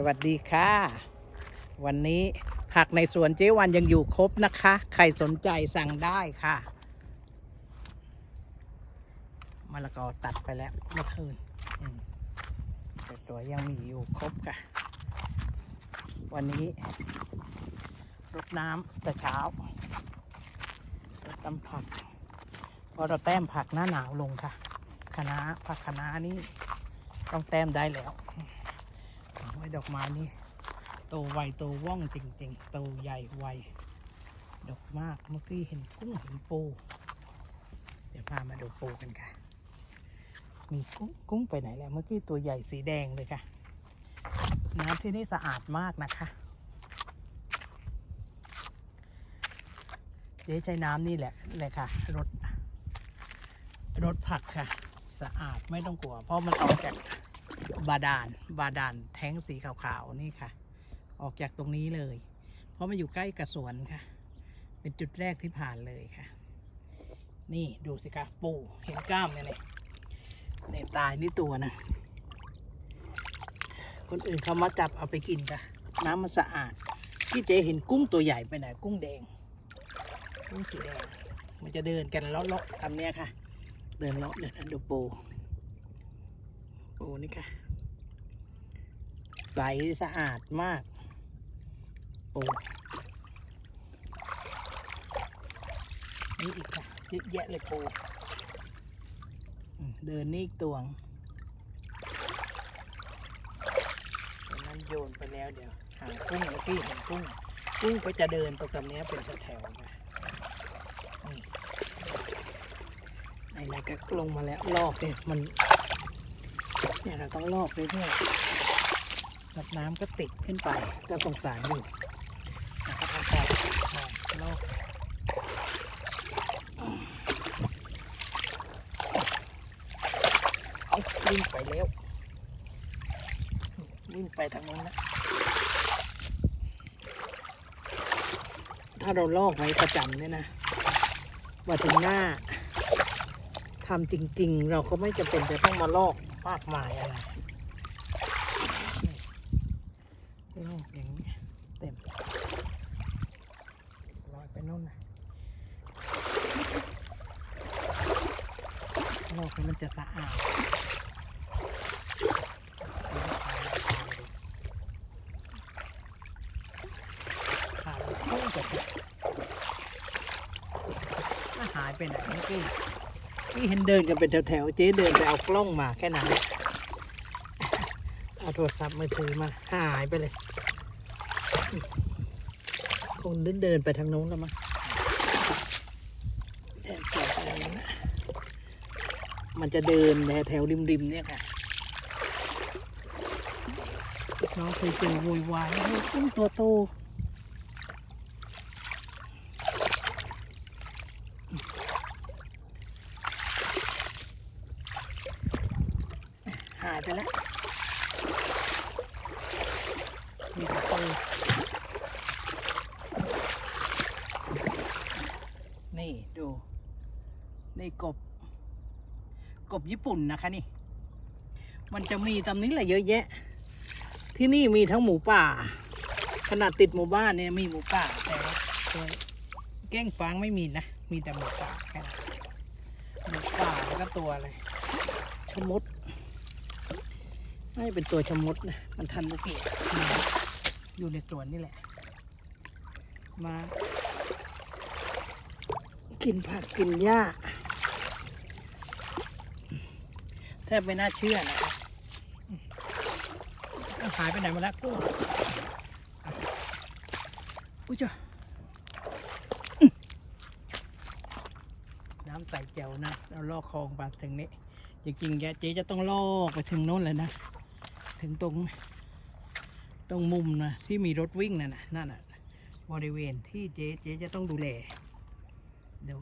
สวัสดีค่ะ วันนี้ผักในสวนเจ๊วันยังอยู่ครบนะคะ ใครสนใจสั่งได้ค่ะมะละกอตัดไปแล้วเมื่อคืนแต่ตัวยังมีอยู่ครบค่ะ วันนี้รดน้ำแต่เช้ารดน้ำผักเพราะเราแต้มผักหน้าหนาวลงค่ะคะน้าผักคะน้านี่ต้องแต้มได้แล้ว ไว้ดอกไม้นี่โตไวโตว่องจริงๆโตใหญ่ไวดอกมากเมื่อกี้เห็นกุ้งเห็นปู เดี๋ยวพามาดูปูกันค่ะ มีกุ้งกุ้งไปไหนแล้วเมื่อกี้ตัวใหญ่สีแดงเลยค่ะ น้ำที่นี่สะอาดมากนะคะ เจ๊ใช้น้ำนี่แหละเลยค่ะรถรถผักค่ะ สะอาดไม่ต้องกลัว เพราะมันออกจาก บาดาลบาดาลแท้งสีขาวๆนี่ค่ะ ออกจากตรงนี้เลย เพราะมันอยู่ใกล้กับสวนค่ะ เป็นจุดแรกที่ผ่านเลยค่ะ นี่ดูสิคะปูเห็นกล้ามเนี่ยเนี่ยเนี่ยตายนี่ตัวนะคนอื่นเขามาจับเอาไปกินค่ะ น้ำมันสะอาดที่เจ๊เห็นกุ้งตัวใหญ่ไปไหนกุ้งแดงกุ้งสีแดงมันจะเดินกันเลาะๆทำเนี้ยค่ะ เดินเลาะเดินดูปู โอ้นี่ค่ะ ใสสะอาดมาก โอ้นี่อีกค่ะเยอะแยะเลยปูอืมเดินนี่อีกตวงนั้นโยนไปแล้วเดี๋ยวหางกุ้งเมื่อกี้เห็นกุ้งกุ้งก็จะเดินตรงกับเนี้เป็นแถวๆค่ะนี่ไอ้นายก็ลงมาแล้วลอกเนี่ยมัน เนี่ยเราต้องลอกเรื่อยๆรับน้ำก็ติดขึ้นไปก็สงสารอยู่นะครับทางการลอกเอาวิ่งไปแล้ววิ่งไปทางนู้นนะถ้าเราลอกไว้ประจำเนี่ยนะว่าถึงหน้าทำจริง ๆ เราก็ไม่จำเป็นจะต้องมาลอก มากมายอะไรลอกอย่างนี้เต็มลอยไปโน่นนะลกมันจะสะอาดขาดกุ้งจะติดถ้าหายไปไหนเมื่อกี้ ที่เห็นเดินกันเป็นแถวๆ เจ๊เดินไปเอากล้องมาแค่นั้น เอาโทรศัพท์มือถือมา หายไปเลย คงเดินเดินไปทางโน้นแล้วมั้งแอบไปนั้นมันจะเดินแถวริมๆเนี่ยค่ะน้องเคยเจอโวยวายว่ากุ้งตัวโต หายไปแล้ว มีแต่ปูนี่ดู นี่กบ กบญี่ปุ่นนะคะนี่ มันจะมีตำนี้แหละเยอะแยะ ที่นี่มีทั้งหมูป่า ขนาดติดหมู่บ้านเนี่ยมีหมูป่าแต่แก้งฟางไม่มีนะ มีแต่หมูป่าแค่นั้นหมูป่าแล้วก็ตัวอะไรชะมดน่าจะเป็นตัวชะมดนะ มันทันบุกิ อยู่ในสวนนี่แหละ มา กินผักกินหญ้าแทบไม่น่าเชื่อนะครับหายไปไหนมาแล้วกุ้งอุ้ยจ้ะน้ำใสแจ๋วนะ เราลอกคลองมาถึงนี้จริงๆแกเจ๊จะต้องลอกไปถึงโน้นเลยนะ ถึงตรง ตรงมุมนะที่มีรถวิ่งนั่นน่ะนั่นน่ะบริเวณที่เจ๊เจ๊จะต้องดูแลดู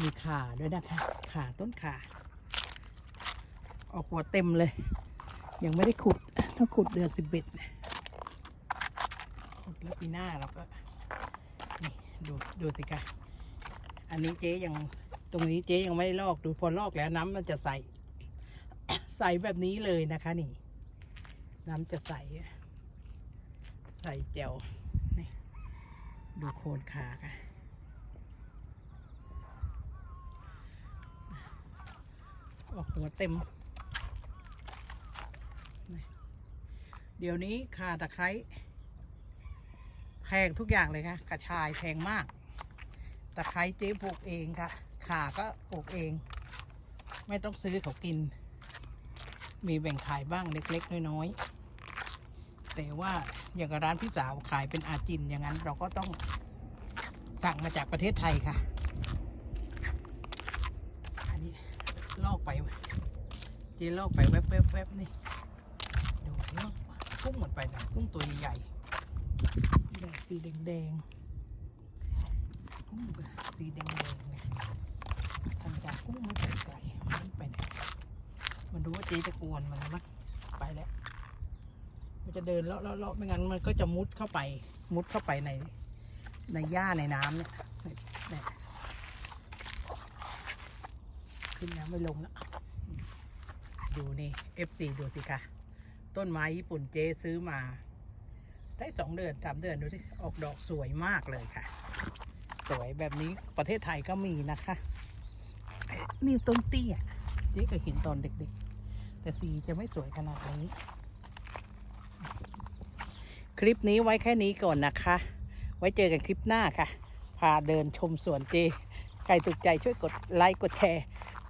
มีขาด้วยนะคะขาต้นขาออกหัวเต็มเลย ยังไม่ได้ขุด ถ้าขุดเดือนสิบเอ็ดขุดแล้วปีหน้าเราก็นี่ดูดูสิคะอันนี้เจ๊ยังตรงนี้เจ๊ยังไม่ได้ลอกดูพอลอกแล้วน้ำมันจะใสใสแบบนี้เลยนะคะนี่ น้ำจะใส ใส่แจ่วนี่ดูโคนขาค่ะออกหัวเต็ม เดี๋ยวนี้คาตะไคร้แพงทุกอย่างเลยค่ะกระชายแพงมาก ตะไคร้เจ๊ปลูกเองค่ะ ขาก็ปลูกเอง ไม่ต้องซื้อเขากิน มีแบ่งขายบ้างเล็ก ๆ น้อย ๆ แต่ว่าอย่างกับร้านพี่สาวขายเป็นอาจินอย่างนั้นเราก็ต้องสั่งมาจากประเทศไทยค่ะ อันนี้ลอกไปเจ๊ลอกไปแวบๆๆนี่ดูลอกกุ้งหมดไปนะกุ้งตัวใหญ่ๆแบบสีแดงๆกุ้งสีแดงๆนี่ยทำจากกุ้งมาใส่ไก่มันไปไหนมันดูว่าเจ๊จะกวนมันมั้งไปแล้ว จะเดินเลาะเลาะไม่งั้นมันก็จะมุดเข้าไป มุดเข้าไปใน ในหญ้าในน้ำเนี่ยเนี่ยขึ้นน้ำไม่ลงแล้วดูนี่ F4 ดูสิคะต้นไม้ญี่ปุ่นเจซื้อมา ได้สองเดือนสามเดือนดูสิ ออกดอกสวยมากเลยค่ะ สวยแบบนี้ประเทศไทยก็มีนะคะ นี่ต้นเตี้ยเจ๊ก็เห็นตอนเด็กๆ แต่สีจะไม่สวยขนาดนี้ คลิปนี้ไว้แค่นี้ก่อนนะคะ ไว้เจอกันคลิปหน้าค่ะ พาเดินชมสวนเจ ใครถูกใจช่วยกดไลค์กดแชร์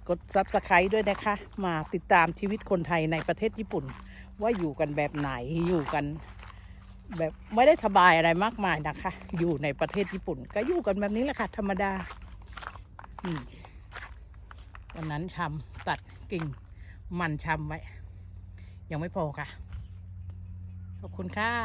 กดซับสไครต์ด้วยนะคะ มาติดตามชีวิตคนไทยในประเทศญี่ปุ่น ว่าอยู่กันแบบไหนอยู่กัน แบบไม่ได้สบายอะไรมากมายนะคะ อยู่ในประเทศญี่ปุ่น ก็อยู่กันแบบนี้แหละค่ะ ธรรมดาวันนั้นชำตัดกิ่งมันชำไว้ ยังไม่พอค่ะ ขอบคุณค่ะ